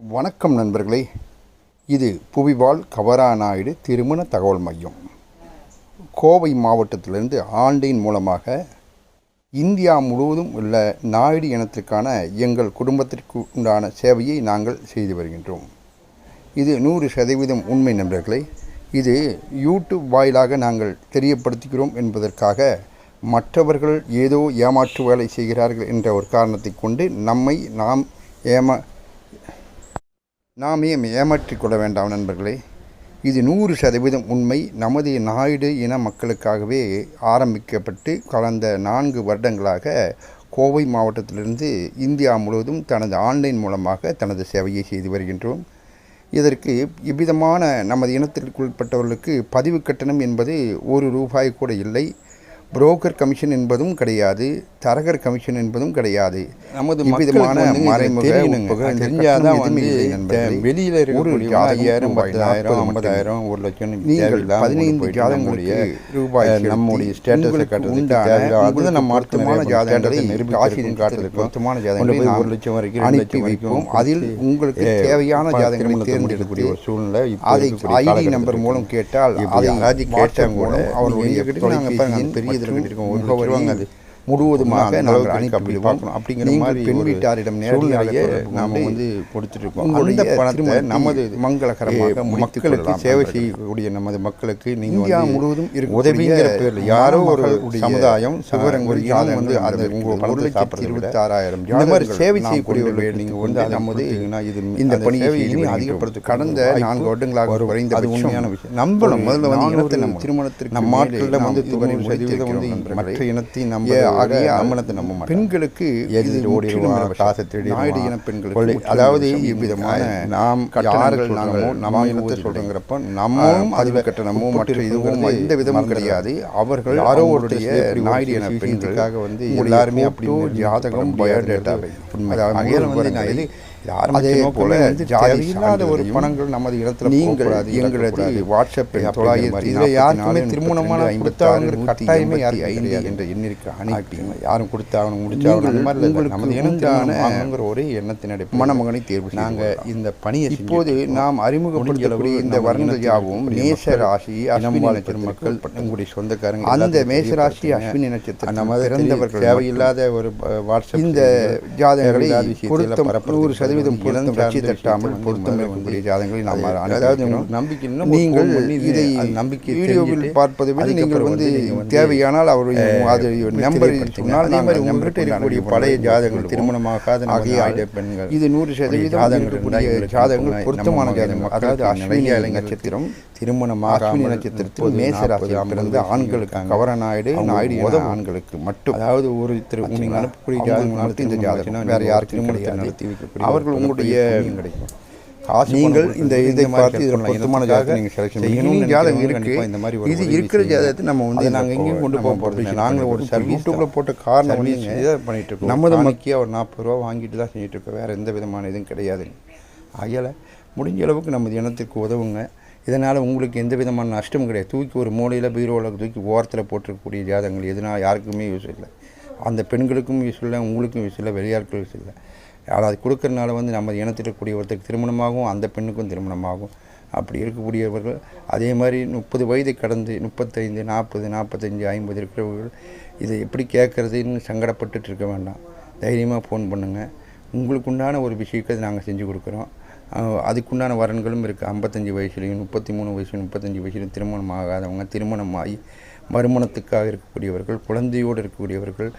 வணக்கம் நண்பர்களே. இது புவிவாழ் கவராநாயுடு திருமண தகவல் மையம். கோவை மாவட்டத்திலிருந்து ஆண்டின் மூலமாக இந்தியா முழுவதும் உள்ள நாயுடு இனத்திற்கான எங்கள் குடும்பத்திற்கு உண்டான சேவையை நாங்கள் செய்து வருகின்றோம். இது நூறு சதவீதம் உண்மை நண்பர்களே. இது யூடியூப் வாயிலாக நாங்கள் தெரியப்படுத்துகிறோம் என்பதற்காக மற்றவர்கள் ஏதோ ஏமாற்று வேலை செய்கிறார்கள் என்ற ஒரு காரணத்தை கொண்டு நம்மை நாம் ஏமா நாமே ஏமாற்றிக் கொள்ள வேண்டாம் நண்பர்களே. இது நூறு சதவீதம் உண்மை. நமது நாயுடு இன மக்களுக்காகவே ஆரம்பிக்கப்பட்டு கடந்த நான்கு வருடங்களாக கோவை மாவட்டத்திலிருந்து இந்தியா முழுவதும் தனது ஆன்லைன் மூலமாக தனது சேவையை செய்து வருகின்றோம். இதற்கு இவ்விதமான நமது இனத்திற்கு உட்பட்டவர்களுக்கு பதிவு கட்டணம் என்பது ஒரு ரூபாய் கூட இல்லை. புரோக்கர் கமிஷன் என்பதும் கிடையாது தரகர் கமிஷன் என்பதும் கிடையாது நமது இந்த தெரிஞ்சாதான். வெளியில ஒரு இருக்கக்கூடிய ஐயாயிரம் பத்தாயிரம் ஐம்பதாயிரம் ஒரு லட்சம் நீங்கள் பதினைந்து நம்முடைய, ரூபாய் நம்முடைய ஸ்டேட்டஸை உங்களுக்கு காட்டுறதுக்கு உண்டான தேவையில்லை. உங்களுக்கு அதுதான் நம்ம பொருத்தமான மார்க்கெட் ஜாதகங்களை நாம் ஒரு லட்சம் வரைக்கும் அனுப்பி வைப்போம் அதில் உங்களுக்கு தேவையான ஜாதகங்களை தேர்ந்தெடுத்து ஒரு சூழ்நிலை அதை ஐடி நம்பர். மூலம் கேட்டால் அதை கேட்டாங்க கூட, அவருடைய பெரிய இதுல ஒரு அது. முழுவதுமாக நாங்கள் அனுப்பி பார்க்கணும். அப்படிங்கிற நீங்கள் மாதிரி பெண் ஒரு வீட்டாரிடம் நேரடியாக நாம வந்து கொடுத்துருக்கோம் உங்களுடைய அந்த பணத்தை நமது மங்களகரமாக மக்களுக்கு சேவை. செய்யக்கூடிய நமது மக்களுக்கு நீங்க இந்தியா முழுவதும் இருக்கக்கூடிய உதவிங்கிற பேர்ல யாரோ ஒரு சமுதாயம் ஒரு ஜாதகங்கள் வந்து அந்த இருக்கிறது. உங்க ஒரு பணத்தை சாப்பிடுறத இருபத்தாறாயிரம் இந்த மாதிரி சேவை செய்யக்கூடியவர்கள் கொண்டு நீங்க வந்து அதை நமது இது இந்த பணியை. அதிகப்படுத்த கடந்த நான்கு வருடங்களாக வரும். அது குறைந்தபட்சம் உண்மையான விஷயம் நம்பணும் ஒரு முதல்ல வந்து இனத்தை நம்பணும் திருமணத்திற்கு நம்ம நாட்டில் வந்து வந்து மற்ற. இனத்தை ஏ, ஆகையால் நம்மளத்தை பெண்களுக்கு ஓடிடுவான், இலவசம். காசை திருடிடுவான். நாயுடு இன பெண்களுக்கு அதாவது. இவ்விதமான நாம் கட்டணங்கள் யாரை நாங்கள் நம்ம. இனத்தை சொல்றோங்கிறப்ப நம்மளும் நம்மளும் பதிவு அதில் கட்டணமோ மற்ற இதுவும் எந்த விதமும். கிடையாது அவர்கள் யாரோ அவர்களுடைய ஒருத்தர் நாயுடு இன நாயுடு பெண்களுக்காக வந்து எல்லாருமே photo, அப்படி ஜாதகம் பயோடேட்டாவை அதாவது அகையில் வந்து நான் அதே போல தேவையில்லாத ஒரு பணங்கள் நமது இடத்துல நீங்கள் எங்களது வாட்ஸ்அப் தொள்ளாயிரத்தி இதில் யாருக்குமே திருமணமான ஐம்பத்தாறு, கட்டாயமே யாருக்கும் ஐந்து. என்ற எண்ணிற்கு அனுப்பி யாரும் கொடுத்தாகணும் முடிச்சாகணும் அந்த மாதிரி நமது உண்டான இனத்தினான ஒரே எண்ணத்தின் அடிப்படையில் மணமகனை தேர்வு நாங்கள். இந்த பணியை இப்போது நாம் அறிமுகப்படுத்தக்கூடிய இந்த வரங்கள் யாவும் மேச ராசி அஸ்வினி நட்சத்திர மக்கள் உங்களுடைய சொந்தக்காரங்க அந்த மேச ராசி. அஸ்வினி நட்சத்திரம் நம்ம அதை பிறந்தவர்கள் தேவையில்லாத ஒரு வாட்ஸ்அப் இந்த ஜாதகங்களை பொருத்தம் நூறு சதவீதம் இனம் பொருத்தம் விஷயத்தை தட்டாமல் பொருத்தம் இருக்கக்கூடிய ஜாதகங்களை நாம் அதாவது நம்பிக்கை நீங்கள் இது- நம்பிக்கையை வீடியோவில் பார்ப்பதை விட நீங்கள் வந்து தேவையானால் அவருடைய அது நம்பர். சொன்னால் அதே மாதிரி நம்பருக்கு இருக்கக்கூடிய பழைய ஜாதகங்கள். திருமணமாகாத நாயுடு பெண்கள் இது நூறு சதவீதம் ஜாதகங்கள் ஜாதகங்கள் பொருத்தமான மக்களுக்கு அதாவது அஸ்வினி நிறைய இளைஞர்கள் நட்சத்திரம் திருமணமாக நட்சத்திரத்தில் மேசராசியில் பிறந்த ஆண்களுக்கு கவரநாயுடு நாயுடு இன ஆண்களுக்கு மட்டும். அதாவது ஒரு திரு நீங்கள் அனுப்பக்கூடிய ஜாதகம் இந்த ஜாதகம். வேற யாருக்கும் கிடையாது நடத்தி அவர்கள் உங்களுடைய கிடைக்கும். நீங்கள் இந்த இதை பார்த்து இதில் பொருத்தமான ஜாதகத்தை நீங்கள் செலக்ஷன் பண்ணணும் ஜாதகம் நினைக்கிறவங்க இருக்கு. கண்டிப்பா இந்த மாதிரி இது இருக்கிற. ஜாதகத்தை நம்ம வந்து நாங்கள் எங்கேயும் கொண்டு போக போகிறது இல்லை நாங்களும் ஒரு சர்வீஸ் யூடியூப்ல போட்ட காரணம் இதை பண்ணிட்டு இருக்கோம். நமது நமது மக்- மக்கியாக ஒரு நாற்பது ரூபா வாங்கிட்டு தான் செஞ்சுட்டு இருக்கோம். வேறு எந்த விதமான இதுவும் கிடையாது. ஆகையால் முடிஞ்ச அளவுக்கு நமது இனத்திற்கு உதவுங்க. இதனால் உங்களுக்கு எந்த விதமான நஷ்டமும் கிடையாது. தூக்கி ஒரு மூலையில் பீரோவில் தூக்கி ஓரத்தில் போட்டிருக்கக்கூடிய ஜாதகங்கள் எதுனா யாருக்குமே யூஸ் இல்லை. அந்த பெண்களுக்கும் யூஸ் இல்லை உங்களுக்கும் யூஸ் இல்லை வெளியாட்களுக்கும் யூஸ் இல்லை. ஆனால் அது கொடுக்கறனால வந்து நம்ம இனத்தில் இருக்கக்கூடிய ஒருத்தருக்கு திருமணமாகும் அந்த பெண்ணுக்கும் திருமணமாகும் அப்படி இருக்கக்கூடியவர்கள் அதே மாதிரி முப்பது வயது கடந்து முப்பத்தைந்து நாற்பது நாற்பத்தஞ்சு ஐம்பது இருக்கிறவர்கள் இதை எப்படி கேட்குறதுன்னு சங்கடப்பட்டுட்டு இருக்க வேண்டாம். தைரியமாக ஃபோன் பண்ணுங்கள் உங்களுக்கு உண்டான ஒரு விஷயத்தை நாங்கள் செஞ்சு கொடுக்குறோம். அதுக்குண்டான வரன்களும் இருக்குது ஐம்பத்தஞ்சு வயசுலையும் முப்பத்தி மூணு வயசு முப்பத்தஞ்சு வயசுலையும் திருமணம் ஆகாதவங்க திருமணம் ஆகி மறுமணத்துக்காக இருக்கக்கூடியவர்கள் குழந்தையோடு இருக்கக்கூடியவர்கள்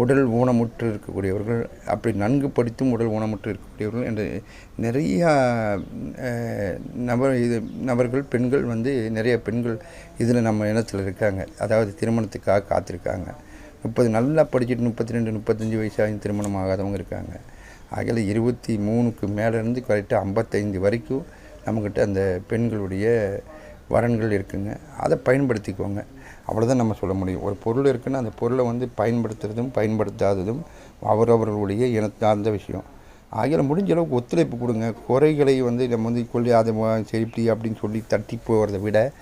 உடல் ஊனமுற்று இருக்கக்கூடியவர்கள் அப்படி நன்கு படித்தும் உடல் ஊனமுற்று இருக்கக்கூடியவர்கள் என்று நிறையா நப நபர் இது நபர்கள் பெண்கள் வந்து நிறைய பெண்கள் இதில் நம்ம இனத்தில் இருக்காங்க. அதாவது திருமணத்துக்காக காத்திருக்காங்க. முப்பது நல்லா படிச்சுட்டு முப்பத்தி ரெண்டு முப்பத்தஞ்சு வயசாகி திருமணம் ஆகாதவங்க இருக்காங்க. ஆகையில் இருபத்தி மூணுக்கு மேலேருந்து கரெக்டாக ஐம்பத்தைந்து வரைக்கும் நம்மக்கிட்ட அந்த பெண்களுடைய வரன்கள் இருக்குங்க. அதை பயன்படுத்திக்கோங்க. அவ்வளோதான் நம்ம சொல்ல முடியும். ஒரு பொருள் இருக்குன்னா அந்த பொருளை வந்து பயன்படுத்துறதும் பயன்படுத்தாததும் அவரவர்களுடைய இனத்தார்ந்த விஷயம். ஆகிய முடிஞ்ச அளவுக்கு ஒத்துழைப்பு கொடுங்க. குறைகளை வந்து நம்ம வந்து கொள்ளி அதை வா- சரி இப்படி அப்படின்னு சொல்லி தட்டி போகிறத விட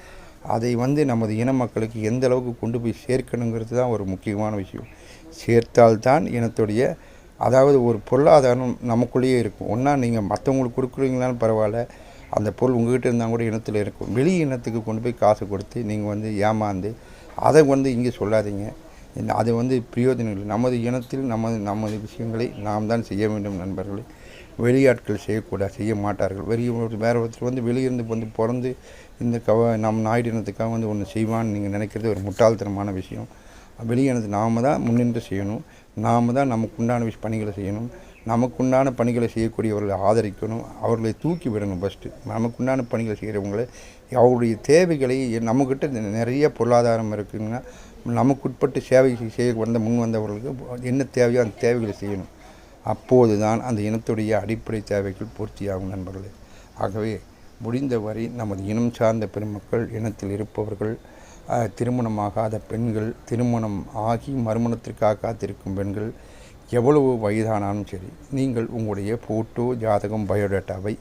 அதை வந்து நமது இன மக்களுக்கு எந்த அளவுக்கு கொண்டு போய் சேர்க்கணுங்கிறது தான் ஒரு முக்கியமான விஷயம். சேர்த்தால்தான் இனத்துடைய அதாவது ஒரு பொருளாதாரம் நமக்குள்ளேயே இருக்கும். ஒன்றா நீங்கள் மற்றவங்களுக்கு கொடுக்குறீங்களாலும் பரவாயில்ல. அந்த பொருள் உங்ககிட்ட இருந்தால் கூட இனத்தில் இருக்கும். வெளி இனத்துக்கு கொண்டு போய் காசு கொடுத்து நீங்கள் வந்து ஏமாந்து அதை வந்து இங்கே சொல்லாதீங்க. அது வந்து பிரயோஜனம் இல்லை நமது இனத்தில் நமது நமது விஷயங்களை நாம் தான் செய்ய வேண்டும் நண்பர்களே. வெளியாட்கள் செய்யக்கூடாது செய்ய மாட்டார்கள். வெளியே ஒரு- ஒருத்தர் வந்து வெளியிருந்து வந்து பிறந்து இந்த கவ நம் நாயுடு இனத்துக்காக வந்து ஒன்று செய்வான்னு நீங்கள் நினைக்கிறது ஒரு முட்டாள்தனமான விஷயம். வெளியினது நாம தான் முன்னின்று செய்யணும். நாம் தான் நமக்குண்டான விஷ பணிகளை செய்யணும். நமக்குண்டான பணிகளை செய்யக்கூடியவர்களை ஆதரிக்கணும். அவர்களை தூக்கி விடணும் ஃபஸ்ட்டு நமக்குண்டான பணிகளை செய்கிறவங்களை அவருடைய தேவைகளை நம்மக்கிட்ட நிறைய பொருளாதாரம் இருக்குதுன்னா நமக்குட்பட்டு சேவை செய்ய வந்த முன் வந்தவர்களுக்கு என்ன தேவையோ அந்த தேவைகளை செய்யணும். அப்போது தான் அந்த இனத்துடைய அடிப்படை தேவைகள் பூர்த்தியாகும் நண்பர்களே. ஆகவே முடிந்தவரை நமது இனம் சார்ந்த பெருமக்கள் இனத்தில் இருப்பவர்கள் திருமணமாகாத பெண்கள் திருமணம் ஆகி மறுமணத்திற்காக காத்திருக்கும் பெண்கள் எவ்வளவு வயதானாலும் சரி நீங்கள் உங்களுடைய ஃபோட்டோ ஜாதகம் பயோடேட்டாவை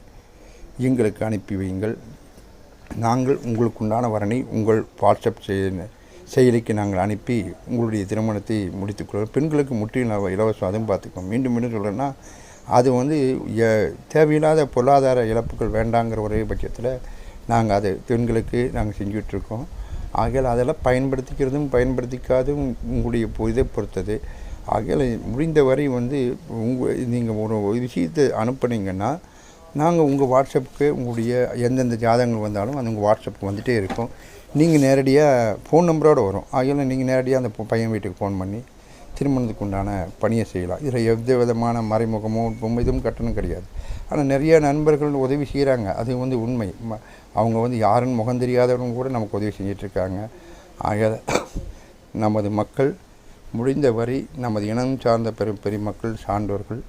எங்களுக்கு அனுப்பி வையுங்கள். நாங்கள் உங்களுக்குண்டான வரனை உங்கள் வாட்ஸ்அப் செய்ய செயலிக்கு நாங்கள் அனுப்பி உங்களுடைய திருமணத்தை முடித்துக்கொள்வோம் பெண்களுக்கு முற்றிலும் இலவசம் அதுவும் பார்த்துக்கோம் மீண்டும் மீண்டும் சொல்கிறேன்னா அது வந்து எ- தேவையில்லாத பொருளாதார இழப்புகள் வேண்டாங்கிற ஒரே பட்சத்தில் நாங்கள் அதை பெண்களுக்கு நாங்கள் செஞ்சுட்ருக்கோம் ஆகையால் அதெல்லாம் பயன்படுத்திக்கிறதும் பயன்படுத்திக்காதும் உங்களுடைய இதை பொறுத்தது. ஆகையால் முடிந்தவரை வந்து உங்கள் நீங்கள் ஒரு விஷயத்தை அனுப்புனீங்கன்னா நாங்கள் உங்கள் வாட்ஸ்அப்புக்கு உங்களுடைய எந்தெந்த ஜாதகங்கள் வந்தாலும் அது உங்கள் வாட்ஸ்அப்புக்கு வந்துகிட்டே இருக்கும். நீங்கள் நேரடியாக ஃபோன் நம்பரோடு வரும். ஆகையால் நீங்கள் நேரடியாக அந்த பையன் வீட்டுக்கு ஃபோன் பண்ணி திருமணத்துக்கு உண்டான பணியை செய்யலாம். இதில் எந்த விதமான மறைமுகமோ இதுவும் கட்டணம் கிடையாது. ஆனால் நிறைய நண்பர்கள் உதவி செய்கிறாங்க. அது வந்து உண்மை. அவங்க வந்து யாருன்னு முகம் தெரியாதவங்க கூட நமக்கு உதவி செஞ்சிட்ருக்காங்க. ஆக நமது மக்கள் முடிந்தவரை நமது இனம் சார்ந்த பெரும் பெருமக்கள் சான்றோர்கள்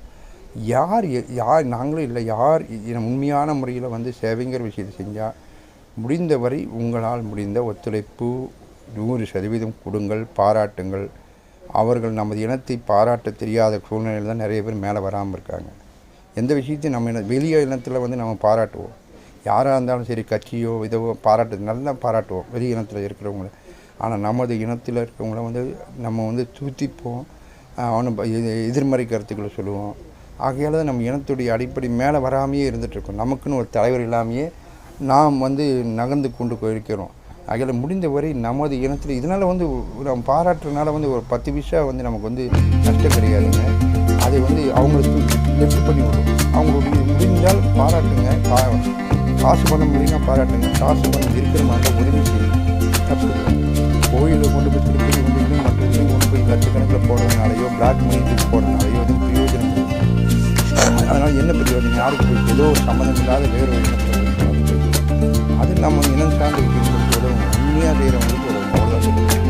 யார் எ- யார் நாங்களும் இல்லை யார் இன- உண்மையான முறையில் வந்து சேவைங்கிற விஷயத்தை செஞ்சால் முடிந்தவரை உங்களால் முடிந்த ஒத்துழைப்பு நூறு சதவீதம் கொடுங்கள் பாராட்டுங்கள். அவர்கள் நமது இனத்தை பாராட்ட தெரியாத சூழ்நிலையில் தான் நிறைய பேர் மேலே வராமல் இருக்காங்க. எந்த விஷயத்தையும் நம்ம இன வெளிய இனத்தில் வந்து நம்ம பாராட்டுவோம். யாராக இருந்தாலும் சரி கட்சியோ இதோ பாராட்டு நல்லா பாராட்டுவோம். வெளி இனத்தில் இருக்கிறவங்கள. ஆனால் நமது இனத்தில் இருக்கிறவங்கள வந்து நம்ம வந்து தூத்திப்போம் அவனை எதிர்மறை கருத்துக்களை சொல்லுவோம். ஆகையால் தான் நம்ம இனத்துடைய அடிப்படை மேலே வராமையே இருந்துகிட்ருக்கோம் நமக்குன்னு ஒரு தலைவர் இல்லாமையே நாம் வந்து நகர்ந்து கொண்டு போயிருக்கிறோம். ஆகையால் முடிந்தவரை நமது இனத்தில் இதனால் வந்து நம்ம பாராட்டுறதுனால வந்து ஒரு பத்து விஷயம் வந்து நமக்கு வந்து நஷ்டம் கிடையாதுங்க. அதை வந்து அவங்களுக்கு லெஃப்ட் பண்ணி விடும் அவங்களுக்கு முடிந்தால் பாராட்டுங்க. கா காசு பண்ண முடியும்னா பாராட்டுங்க. காசு பண்ண இருக்கிற மாதிரி உதவி செய்யுங்க. கோயிலில் கொண்டு போய் திருப்பதி கொண்டு போய் மற்ற கொண்டு போய் லட்சக்கணக்கில் போடுறதுனாலையோ பிளாக் மணிக்கு போடுறதுனாலையோ எதுவும் பிரயோஜனம் அதனால் என்ன பிரயோஜனம்? யாருக்கு போய் ஏதோ சம்மந்தம் இல்லாத வேறு நம்ம இனம் சார்ந்து விஷயங்களுக்கு உண்மையாக செய்கிறவங்களுக்கு உதவும்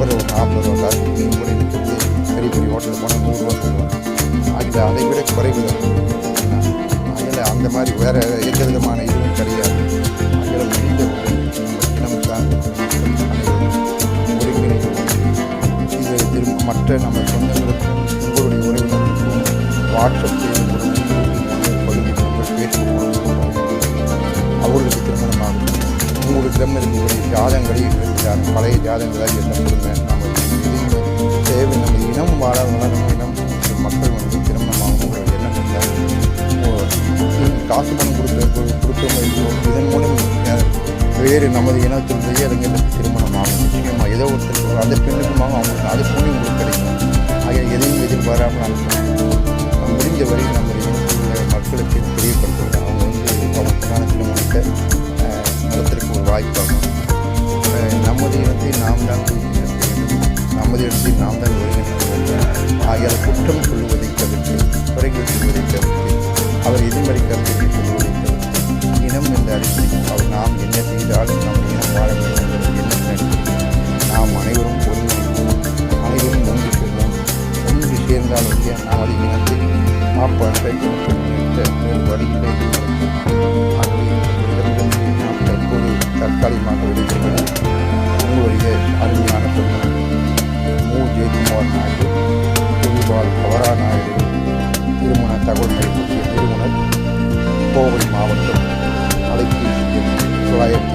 ஒரு டீ ஒரு நாற்பது ரூபா காசு டீ கூட இருக்கிறது பெரிய பெரிய ஹோட்டலில் போனால் நூறுரூவா சொல்லுவாங்க. ஆகிய அதை விட குறைவு அதில் அந்த மாதிரி வேறு எந்த விதமான இதுவும் கிடையாது. அதில் முடிந்த ஒரு நம்ம இது திரும்ப மற்ற நம்ம சொந்தங்களுக்கும் உங்களுடைய உறவினர்களுக்கும் வாட்ஸ்அப் செய்து கொடுக்கும் பகுதி ஃபேஸ்புக் மூலம் அவர்களுக்கு திருமணமாகும். உங்களிடம் இருக்கக்கூடிய ஜாதங்களை இருக்கிறார் பழைய ஜாதகங்களாக என்ன கொடுங்க நம்ம தேவை நம்ம இனம் வாழ வளரும் இனம் மக்கள் வந்து திருமணமாகவும் ஒரு எண்ணம் இருந்தால் காசு பணம் கொடுக்க கொடுக்கவங்க இதன் மூலம் வேறு நமது இனத்தினுடைய இளைஞர்களுக்கு திருமணமாகும் நிச்சயமாக ஏதோ ஒருத்தர் அந்த பெண்ணுக்குமாக அவங்களுக்கு அது போல உங்களுக்கு கிடைக்கும். ஆகிய எதையும் எதிர்பாராமல் நம்ம முடிஞ்ச வரை நம்ம மக்களுக்கு தெரியப்படுத்துவது? அவங்க வந்து அவங்களுக்கான திருமணத்தை மாற்றத்திற்கு ஒரு வாய்ப்பாகும் நமது இனத்தை நாம் தான் நமது இனத்தை நாம் தான் ஒருங்கிணைக்க ஆகியால் குற்றம் கொள்வதை தவிர்த்து குறைகள் சொல்வதை தவிர்த்து அவர் எதிர்மறை கருத்துக்களை சொல்வதை தவிர்த்து இனம் என்ற அடிப்படையில் அவர் நாம் என்ன செய்தாலும் நம் இனம் வாழ வேண்டும் என்ற எண்ணம் நாம் அனைவரும் ஒருங்கிணைப்போம் அனைவரும் ஒன்று செல்வோம் ஒன்று சேர்ந்தால் ஒன்றே நமது இனத்தில் மாப்பாட்டை வேறுபாடு இல்லை. தற்காலிகமாக விடுகிறது உங்களுடைய அருமையான சொந்தம் மு. ஜெயக்குமார் நாயுடு பெரிபால் பவரா நாயுடு திருமண தகவல்களை பற்றிய நிறுவனர் கோவை மாவட்டம் மலைக்கு தொள்ளாயிரத்தி